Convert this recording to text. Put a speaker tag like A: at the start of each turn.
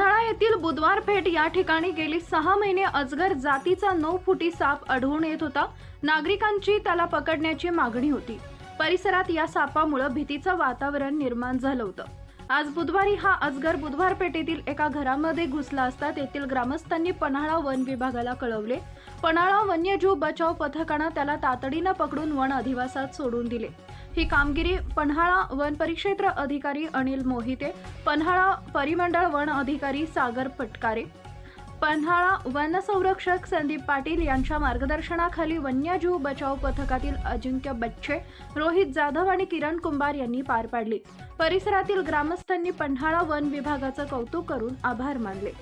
A: ठळा येथील बुधवार पेठ या ठिकाणी गेली सहा महिने अजगर जातीचा नऊ फुटी साप आढळून येत होता. नागरिकांची त्याला पकडण्याची मागणी होती. परिसरात या सापामुळे भीतीचं वातावरण निर्माण झालं होतं. आज बुधवारी हा अजगर बुधवार पेठेतील एका घरामध्ये घुसला असता तेथील ग्रामस्थांनी पन्हाळा वन विभागाला कळवले. पन्हाळा वन्यजीव बचाव पथकानं त्याला तातडीनं पकडून वन अधिवासात सोडून दिले. ही कामगिरी पन्हाळा वन परिक्षेत्र अधिकारी अनिल मोहिते पन्हाळा परिमंडळ वन अधिकारी सागर पटकारे पन्हाळा वन संरक्षक संदीप पाटील यांच्या मार्गदर्शनाखाली वन्यजीव बचाव पथकातील अजिंक्य बच्चे रोहित जाधव आणि किरण कुंभार यांनी पार पाडली. परिसरातील ग्रामस्थांनी पन्हाळा वन विभागाचं कौतुक करून आभार मानले.